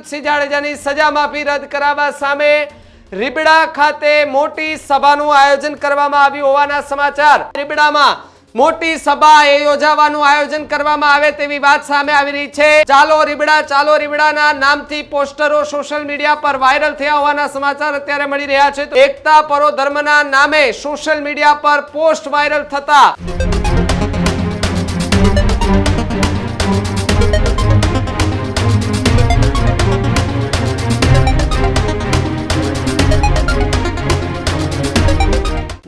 અનિરુદ્ધસિંહ જાડેજાની સજા માફી રદ કરાવવા સામે રીબડા ખાતે મોટી સભાનું આયોજન કરવામાં આવ્યું હોવાના સમાચાર. રીબડામાં મોટી સભા એ યોજાવાનું આયોજન કરવામાં આવે તેવી વાત સામે આવી રહી છે. ચાલો રીબડા, ચાલો રીબડાના નામથી પોસ્ટરો સોશિયલ મીડિયા પર વાયરલ થયા હોવાના સમાચાર અત્યારે મળી રહ્યા છે. એકતા પરો ધર્મના નામે સોશિયલ મીડિયા પર પોસ્ટ વાયરલ થતા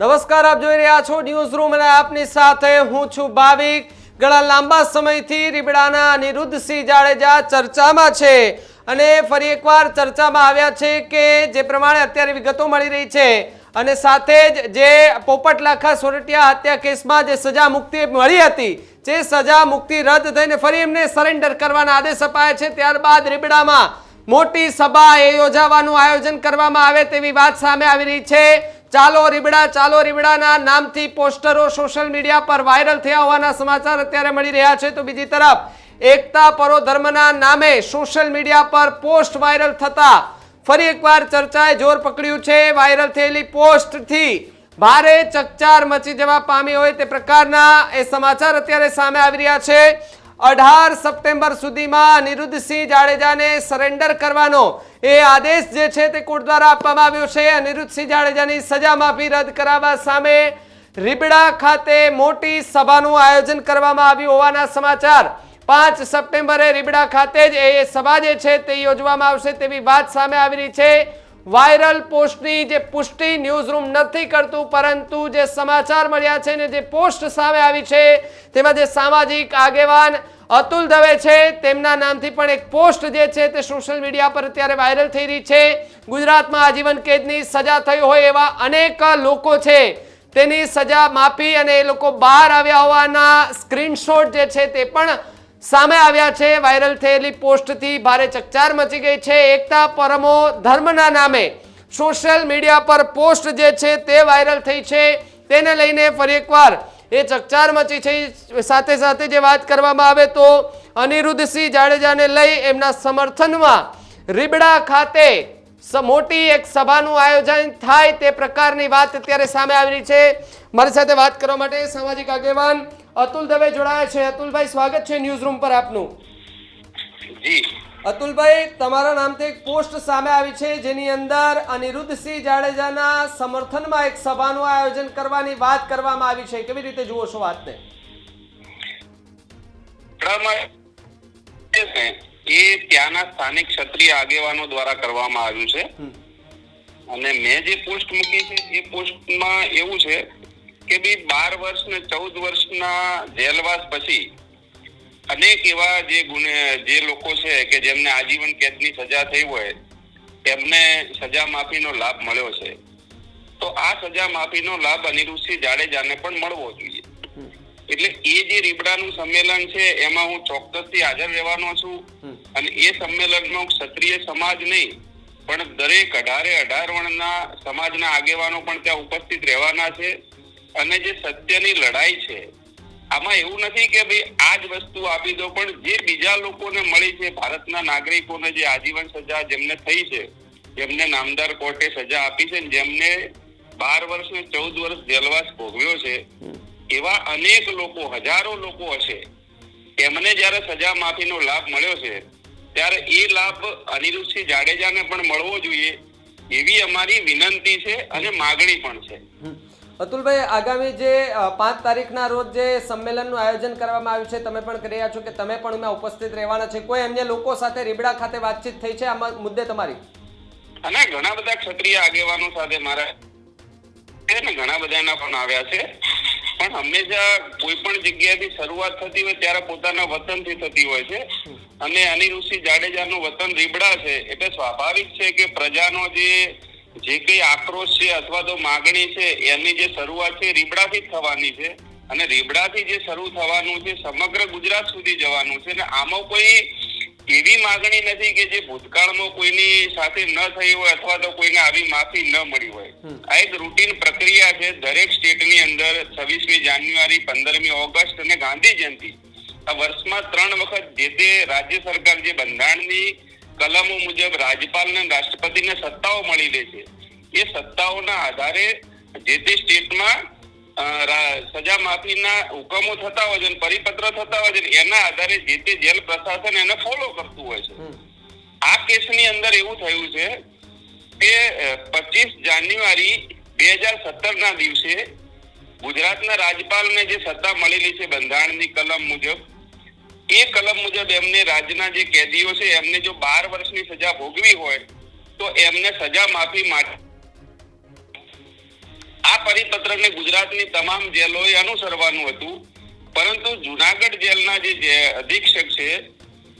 નમસ્કાર, આપ જોઈ રહ્યા છો ન્યૂઝ રૂમ અને આપની સાથે હું છું ભાવિક. ઘણા લાંબા સમયથી રીબડાના અનિરુદ્ધસિંહ જાડેજા ચર્ચામાં છે. અને ફરી એકવાર ચર્ચામાં આવ્યા છે કે જે પ્રમાણે અત્યારે વિગતો મળી રહી છે. અને સાથે જ જે પોપટ લાખા સોરઠિયા હત્યા કેસમાં જે સજા મુક્તિ મળી હતી, જે સજા મુક્તિ રદ થઈને ફરી એમને સરેન્ડર કરવાના આદેશ અપાયા છે. ત્યારબાદ રીબડામાં મોટી સભા એ યોજાવાનું આયોજન કરવામાં આવે તેવી વાત સામે આવી રહી છે. ચાલો રીબડા, ચાલો રીબડાના નામથી પોસ્ટરો સોશિયલ મીડિયા પર વાયરલ થયા હોવાના સમાચાર અત્યારે મળી રહ્યા છે. તો બીજી તરફ, એકતા પરો ધર્મના નામે સોશિયલ મીડિયા પર પોસ્ટ વાયરલ થતા ફરી એકવાર ચર્ચાએ જોર પકડ્યું છે. વાયરલ થયેલી પોસ્ટથી ભારે ચકચાર મચી જવા પામી હોય તે પ્રકારના એ સમાચાર અત્યારે સામે આવી રહ્યા છે. અઢાર સપ્ટેમ્બર સુધીમાં અનિરુદ્ધસિંહ જાડેજાને સરેન્ડર કરવાનો. એ આદેશ જે છે તે કોર્ટ દ્વારા આપવામાં આવ્યો છે. અનિરુદ્ધસિંહ જાડેજાની સજા માફી રદ કરાવવા સામે રીબડા ખાતે મોટી સભાનું આયોજન કરવામાં આવ્યું હોવાના સમાચાર. પાંચ સપ્ટેમ્બરે રીબડા ખાતે જ એ સભા જે છે તે યોજવામાં આવશે તેવી વાત સામે આવી રહી છે. વાયરલ પોસ્ટની જે પુષ્ટિ ન્યૂઝરૂમ નથી કરતું, પરંતુ જે સમાચાર મળ્યા છે ને જે પોસ્ટ સામે આવી છે, તેમાં જે સામાજિક આગેવાન અતુલ દવે છે, તેમના નામથી પણ એક પોસ્ટ જે છે તે સોશિયલ મીડિયા પર અત્યારે વાયરલ થઈ રહી છે. ગુજરાતમાં આજીવન કેદની સજા થઈ હોય એવા અનેક લોકો છે. તેની સજા માફી અને એ લોકો બહાર આવ્યા હોવાના સ્ક્રીનશોટ જે છે તે પણ સામે આવ્યા છે, વાયરલ થયેલી પોસ્ટથી ભારે ચકચાર મચી ગઈ છે. એકતા પરમો ધર્મના નામે સોશિયલ મીડિયા પર પોસ્ટ જે છે તે વાયરલ થઈ છે. તેને લઈને ફરી એકવાર એ ચકચાર મચી છે. સાથે સાથે જે વાત કરવામાં આવે તો અનિરુદ્ધસિંહ જાડેજાને લઈ એમના સમર્થનમાં રીબડા ખાતે મોટી એક સભાનું આયોજન થાય તે પ્રકારની વાત અત્યારે સામે આવી રહી છે. મારી સાથે વાત કરવા માટે સામાજિક આગેવાન અતુલ દવે જોડાયા છે. અતુલભાઈ સ્વાગત છે ન્યૂઝ રૂમ પર આપનું. જી. અતુલભાઈ તમારા નામથી એક પોસ્ટ સામે આવી છે જેની અંદર અનિરુદ્ધસિંહ જાડેજાના સમર્થનમાં એક સભાનું આયોજન કરવાની વાત કરવામાં આવી છે. કેવી રીતે જુઓ છો વાતને? એ ત્યાંના સ્થાનિક ક્ષત્રિય આગેવાનો દ્વારા કરવામાં આવ્યું છે. અને મેં જે પોસ્ટ મૂકી છે એ પોસ્ટમાં એવું છે કે ભાઈ બાર વર્ષ ને ચૌદ વર્ષના જેલવાસ પછી અનેક એવા જે ગુને જે લોકો છે કે જેમને આજીવન કેદની સજા થઈ હોય તેમને સજા માફીનો લાભ મળ્યો છે. તો આ સજા માફીનો લાભ અનિરુદ્ધસિંહ જાડેજાને પણ મળવો જોઈએ. એટલે એ જે રીબડાનું સંમેલન છે એમાં હું ચોક્કસથી હાજર રહેવાનો છું. અને એ સંમેલનમાં ક્ષત્રિય સમાજ નહીં પણ દરેક અઢારે અઢાર વર્ણના સમાજના આગેવાનો પણ ત્યાં ઉપસ્થિત રહેવાના છે. અને જે સત્યની લડાઈ છે, આમાં એવું નથી કે ભાઈ આ જ વસ્તુ આપી દો, પણ જે બીજા લોકોને મળી છે, ભારતના નાગરિકોને જે આજીવન સજા જેમને થઈ છે, જેમને નામદાર કોર્ટે સજા આપી છે જેમને બાર વર્ષ ને ચૌદ વર્ષ જેલવાસ ભોગવ્યો છે, એવા અનેક લોકો, હજારો લોકો હશે, એમને જ્યારે સજા માફીનો લાભ મળ્યો છે, ત્યારે એ લાભ અનિરુદ્ધસિંહ જાડેજાને પણ મળવો જોઈએ, એવી અમારી વિનંતી છે અને માગણી પણ છે. અતુલભાઈ, આગામી જે પાંચ તારીખના રોજ જે સંમેલનનું આયોજન કરવામાં આવ્યું છે, તમે પણ કરી રહ્યા છો કે તમે પણ એમાં ઉપસ્થિત રહેવાના છે. કોઈ અન્ય લોકો સાથે રીબડા ખાતે વાતચીત થઈ છે? આ મુદ્દે તમારી. અને ઘણા બધા ક્ષત્રિય આગેવાનો સાથે મારા ઘણા બધા બધાના પણ આવ્યા છે. પણ હંમેશા કોઈ પણ જગ્યાએથી શરૂઆત થતી હોય ત્યારે પોતાના વતનથી થતી હોય છે. અને અનિરુદ્ધસિંહ જાડેજાનું વતન રીબડા છે, એટલે સ્વાભાવિક છે કે પ્રજાનો જે જે કઈ આક્રોશ છે અથવા તો માગણી છે એની જે શરૂઆત છે રીબડાથી જ થવાની છે. અને રીબડાથી જે શરૂ થવાનું છે સમગ્ર ગુજરાત સુધી જવાનું છે. અને આમાં કોઈ એવી માગણી નથી કે જે ભૂતકાળમાં કોઈની સાથે ન થઈ હોય અથવા તો કોઈને આવી માફી ન મળી હોય. આ એક રૂટીન પ્રક્રિયા છે. દરેક સ્ટેટની અંદર છવ્વીસમી જાન્યુઆરી પંદરમી ઓગસ્ટ અને ગાંધી જયંતિ. આ વર્ષમાં ત્રણ વખત જે તે રાજ્ય સરકાર જે બંધારણની કલમો મુજબ રાજ્યપાલને રાષ્ટ્રપતિને સત્તાઓ મળી રહે છે. એ સત્તાઓના આધારે જે તે સ્ટેટમાં સજા માફીના હુકમો થતા હોય છે અને પરિપત્ર થતા હોય છે એના આધારે જે તે જેલ પ્રશાસન એને ફોલો કરતું હોય છે. આ કેસની અંદર એવું થયું છે કે પચીસ જાન્યુઆરી બે હજાર સત્તર ના દિવસે ગુજરાતના રાજ્યપાલને જે સત્તા મળેલી છે બંધારણની કલમ મુજબ એ કલમ મુજબ એમને રાજ્યના જે કેદીઓ છે, એમને જો બાર વર્ષની સજા ભોગવી હોય, તો એમને સજા માફી માટે આ પરિપત્રને ગુજરાતની તમામ જેલોએ અનુસરવાનું હતું. પરંતુ જુનાગઢ જેલના જે અધિક્ષક છે,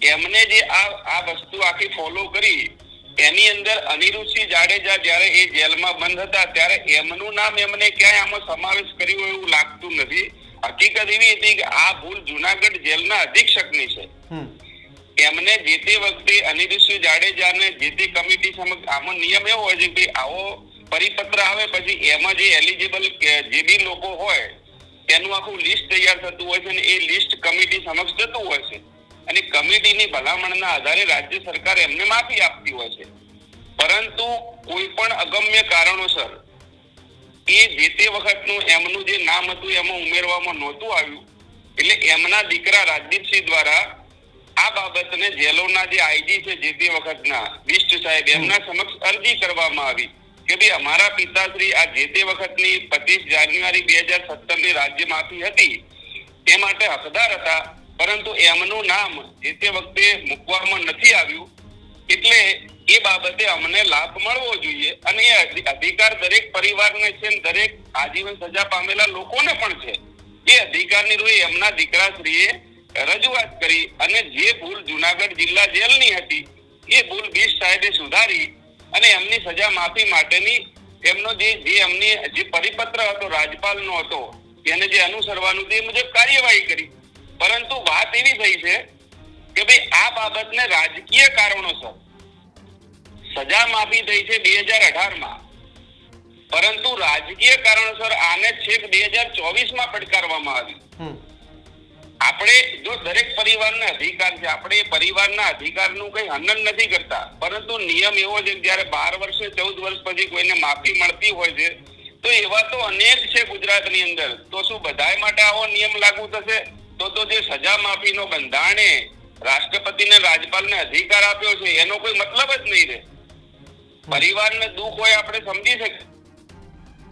એમને જે આ આ વસ્તુ આખી ફોલો કરી, એની અંદર અનિરુચિ જાડેજા જ્યારે એ જેલમાં બંધ હતા, ત્યારે એમનું નામ એમને ક્યાંય આમાં સમાવેશ કર્યો એવું લાગતું નથી. હકીકત એવી હતી કે આ ભૂલ જુનાગઢ જેલના અધિક્ષકની છે. એમને જે તે વખતે અનિરુદ્ધસિંહ જાડેજાને જે તે કમિટી સમક્ષ આમાં નિયમ એવો હોય છે કે આવો પરિપત્ર આવે પછી એમાં જે એલિજિબલ જે બી લોકો હોય તેનું આખું લિસ્ટ તૈયાર થતું હોય છે અને એ લિસ્ટ કમિટી સમક્ષ જતું હોય છે. અને કમિટીની ભલામણના આધારે રાજ્ય સરકાર એમને માફી આપતી હોય છે. પરંતુ કોઈ પણ અગમ્ય કારણોસર એ જે તે વખતનું એમનું જે નામ હતું એમાં ઉમેરવામાં નહોતું આવ્યું. એટલે એમના દીકરા રાજદીપસિંહ દ્વારા આ બાબતને જેલોના જે આઈજી છે જે તે વખતના બિસ્ટ સાહેબ, એમના સમક્ષ અરજી કરવામાં આવી કે ભાઈ અમારા પિતાશ્રી આ જે તે વખતની પચીસ જાન્યુઆરી બે હજાર સત્તરની રાજ્ય માફી હતી. તે માટે હકદાર હતા, પરંતુ એમનું નામ જે તે વખતે મૂકવામાં નથી આવ્યું. એટલે એ બાબતે અમને લાભ મળવો જોઈએ અને એ અધિકાર દરેક પરિવારને છે દરેક આજીવન સજા પામેલા લોકોને પણ છે. એ અધિકારની રૂએ એમના દીકરાશ્રીએ રજૂઆત કરી અને જે ભૂલ જુનાગઢ જિલ્લા જેલની હતી, એ ભૂલ બીસ સાહેબે સુધારી અને એમની સજા માફી માટેની એમનો જે જે એમની, જે પરિપત્ર હતો, રાજપાલનો હતો, એને જે અનુસરવાનું તે મુજબ કાર્યવાહી કરી. પરંતુ વાત એવી થઈ છે કે ભાઈ આ બાબતને રાજકીય કારણોસર સજા માફી થઈ છે બે હજાર અઢારમાં પરંતુ રાજકીય કારણોસર આને છેક બે હજાર ચોવીસમાં પડકારવામાં આવી આપણે જો દરેક પરિવારના અધિકાર છે આપણે પરિવારના અધિકારનું કઈ હનન નથી કરતા. પરંતુ નિયમ એવો છે જયારે બાર વર્ષે ચૌદ વર્ષ પછી કોઈને માફી મળતી હોય છે તો એવા તો અનેક છે ગુજરાતની અંદર. તો શું બધાય માટે આવો નિયમ લાગુ થશે? તો તો જે સજા માફીનો બંધારણે રાષ્ટ્રપતિને રાજપાલને અધિકાર આપ્યો છે એનો કોઈ મતલબ જ નહીં રહે. પરિવારને દુઃખ હોય આપણે સમજી શકીએ.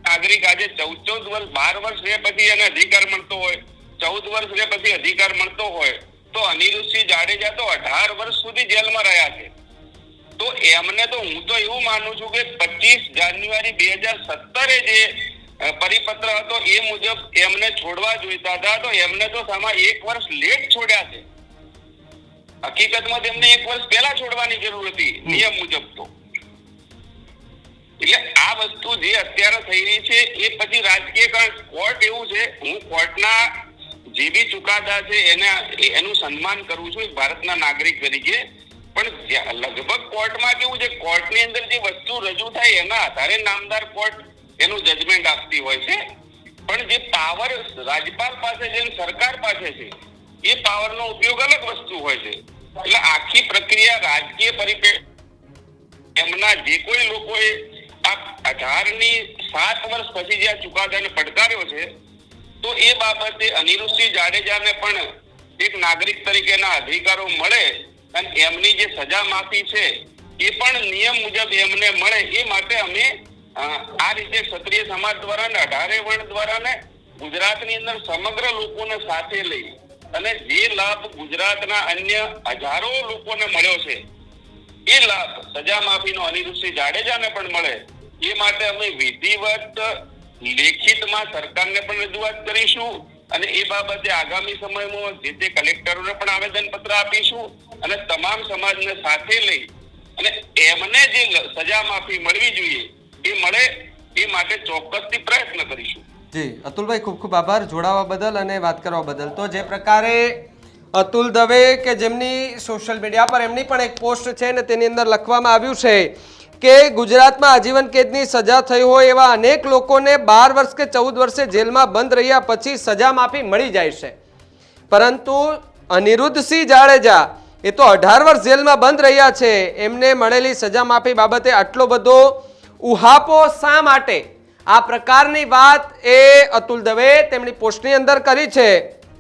નાગરિક આજે ચૌદ ચૌદ વર્ષ, બાર વર્ષ રે પછી એને અધિકાર મળતો હોય, ચૌદ વર્ષ રે પછી અધિકાર મળતો હોય, તો અનિરુદ્ધસિંહ જાડેજા તો અઢાર વર્ષ સુધી જેલમાં રહ્યા છે. તો એમને તો હું તો એવું માનું છું કે પચીસ જાન્યુઆરી બે હજાર સત્તરે જે પરિપત્ર હતો એ મુજબ એમને છોડવા જોઈતા હતા, તો એમને તો સામા એક વર્ષ લેટ છોડ્યા છે. હકીકતમાં તેમને એક વર્ષ પહેલા છોડવાની જરૂર હતી, નિયમ મુજબ તો. એટલે આ વસ્તુ જે અત્યારે થઈ રહી છે, એ પછી રાજકીય કારણ કોર્ટ એવું છે, હું કોર્ટના જે બી ચુકાદા છે, એને, એનું સન્માન કરું છું ભારતના નાગરિક તરીકે. પણ લગભગ કોર્ટમાં કેવું છે, કોર્ટની અંદર જે વસ્તુ રજૂ થાય, એના આધારે નામદાર કોર્ટ એનું જજમેન્ટ આપતી હોય છે. પણ જે પાવર રાજ્યપાલ પાસે છે સરકાર પાસે છે, એ પાવરનો ઉપયોગ અલગ વસ્તુ હોય છે. એટલે આખી પ્રક્રિયા રાજકીય પરિપ્રેક્ષ એમના જે કોઈ લોકોએ અઢારની સાત વર્ષ પછી જે આ ચુકાદાને પડકાર્યો છે, તો એ બાબતે અનિરુદ્ધસિંહ જાડેજાને પણ એક નાગરિક તરીકેના અધિકારો મળે અને એમની જે સજા માફી છે, એ પણ નિયમ મુજબ એમને મળે. એ માટે અમે આ રીતે ક્ષત્રિય સમાજ દ્વારા ને અઢારે વર્ણ દ્વારા ને ગુજરાતની અંદર સમગ્ર લોકોને સાથે લઈ અને જે લાભ ગુજરાતના અન્ય હજારો લોકોને મળ્યો છે, એ લાભ સજા માફીનો અનિરુદ્ધસિંહ જાડેજાને પણ મળે. એ માટે અમે વિધિવત લેખિતમાં સરકારને પણ રજૂઆત કરીશું અને એ બાબતે આગામી સમયમાં જે તે કલેક્ટરોને પણ આવેદન પત્ર આપીશું અને તમામ સમાજને સાથે લઈ અને એમને જે સજા માફી મળવી જોઈએ, એ મળે એ માટે ચોક્કસથી પ્રયત્ન કરીશું. જી, અતુલભાઈ ખૂબ ખૂબ આભાર જોડાવા બદલ અને વાત કરવા બદલ. તો જે પ્રકારે અતુલ દવે કે જેમની સોશિયલ મીડિયા પર એમની પણ એક પોસ્ટ છે ને તેની અંદર લખવામાં આવ્યું છે કે ગુજરાતમાં આજીવન કેદની સજા થઈ હોય એવા અનેક લોકોને બાર વર્ષ કે ચૌદ વર્ષે જેલમાં બંધ રહ્યા પછી સજા માફી મળી જાય છે. પરંતુ અનિરુદ્ધસિંહ જાડેજા એ તો અઢાર વર્ષ જેલમાં બંધ રહ્યા છે. એમને મળેલી સજા માફી બાબતે આટલો બધો ઉહાપો શા માટે? આ પ્રકારની વાત એ અતુલ દવે તેમની પોસ્ટની અંદર કરી છે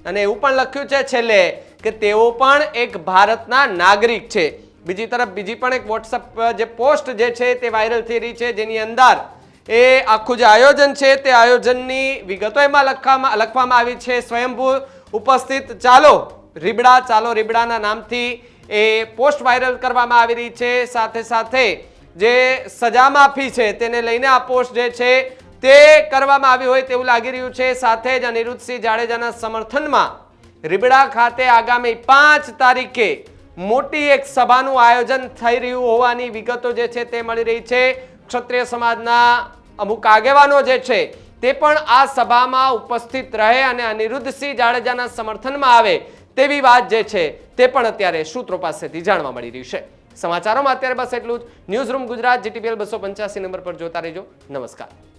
અને એવું પણ લખ્યું છે છેલ્લે કે તેઓ પણ એક ભારતના નાગરિક છે. બીજી તરફ બીજી પણ એક વોટ્સઅપ જે પોસ્ટ જે છે તે વાયરલ થઈ રહી છે, જેની અંદર એ આખું જે આયોજન છે તે આયોજનની વિગતો એમાં લખવામાં લખવામાં આવી છે. સ્વયંભૂ ઉપસ્થિત, ચાલો, રીબડા, ચાલો રીબડાના નામથી એ પોસ્ટ વાયરલ કરવામાં આવી રહી છે. સાથે સાથે જે સજા માફી છે તેને લઈને આ પોસ્ટ જે છે તે કરવામાં આવી હોય તેવું લાગી રહ્યું છે. સાથે જ અનિરુદ્ધસિંહ જાડેજાના સમર્થનમાં રીબડા ખાતે આગામી પાંચ તારીખે મોટી એક સભાનું આયોજન થઈ રહ્યું હોવાની વિગતો જે છે તે મળી રહી છે. ક્ષત્રિય સમાજના અમુક આગેવાનો જે છે તે પણ આ સભામાં ઉપસ્થિત રહે અને અનિરુદ્ધસિંહ જાડેજાના સમર્થનમાં આવે તેવી વાત જે છે તે પણ અત્યારે સૂત્રો પાસેથી જાણવા મળી રહી છે. સમાચારોમાં અત્યારે બસ એટલું જ. ન્યૂઝ રૂમ ગુજરાત જીટીપીએલ બસો પંચ્યાસી નંબર પર જોતા રહેજો. નમસ્કાર.